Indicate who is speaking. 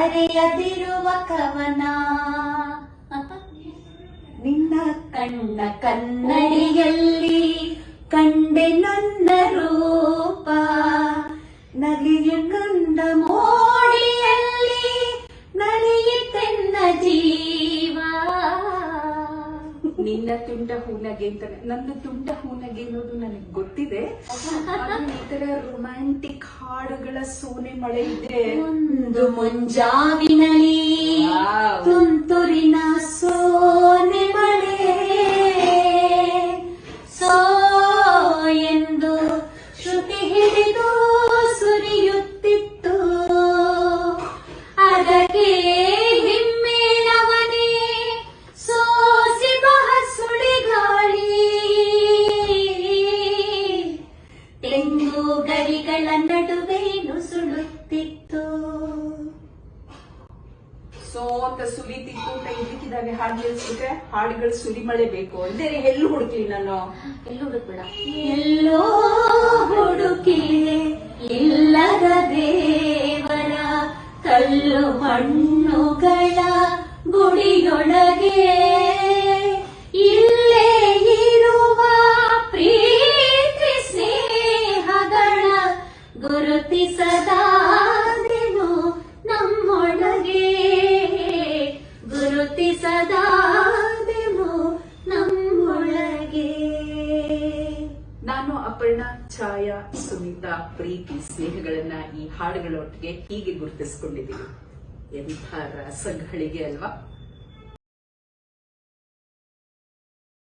Speaker 1: ಬರೆಯದಿರುವ ಕವನ. ನಿನ್ನ ಕಣ್ಣ ಕನ್ನಡಿಯಲ್ಲಿ ಕಂಡೆ ನನ್ನ
Speaker 2: ನಿನ್ನ ತುಂಟ ಹೂನಗೆ ಅಂತಾನೆ. ನನ್ನ ತುಂಡ ಹೂನಗೆ ಅನ್ನೋದು ನನಗೆ ಗೊತ್ತಿದೆ. ಈ ತರ ರೊಮ್ಯಾಂಟಿಕ್ ಹಾಡುಗಳ ಸೋನೆ ಮಳೆ ಇದೆ.
Speaker 1: ಒಂದು
Speaker 2: ಮುಂಜಾವಿನಲ್ಲಿ.
Speaker 1: ತುಂತುರಿನ ಸೋನೆ ಮಳೆ. ಸೋ ಎಂದು ಶ್ರುತಿ ಹಿಡಿದು ಸುರಿಯುತ್ತಿತ್ತು. ಅದಕ್ಕೆ ಗರಿಗಳ ನಡುವೆ ನುಸುಳುತ್ತಿತ್ತು.
Speaker 2: ಸೋತ ಸುಲಿತಿತ್ತು ಅಂತ ಇದಕ್ಕಿದ್ದಾಗೆ ಹಾಡು ಹೇಳ್ಸಿದ್ರೆ ಹಾಡುಗಳು ಸುಲಿ ಮಳೆ ಬೇಕು ಅಂದ್ರೆ ಎಲ್ಲಿ ಹುಡುಕ್ಲಿ ನಾನು.
Speaker 1: ಎಲ್ಲೂ ಹುಡುಕ್ಬೇಡ. ಎಲ್ಲೋ ಹುಡುಕಿ ಇಲ್ಲದ ದೇವರ ಕಲ್ಲು ಮಣ್ಣುಗಳ ಗುಡಿಯೊಳಗೆ. ಗುರುತಿಸದಾದೆನು ನಮ್ಮೊಳಗೆ. ಗುರುತಿಸದಾದೆನು ನಮ್ಮೊಳಗೆ.
Speaker 2: ನಾನು ಅಪರ್ಣ ಛಾಯಾ ಸುನೀತಾ ಪ್ರೀತಿ ಸ್ನೇಹಗಳನ್ನ ಈ ಹಾಡುಗಳೊಟ್ಟಿಗೆ ಹೀಗೆ ಗುರುತಿಸ್ಕೊಂಡಿದ್ದೀನಿ. ಎಂಥ ರಸಗಳಿಗೆ ಅಲ್ವಾ?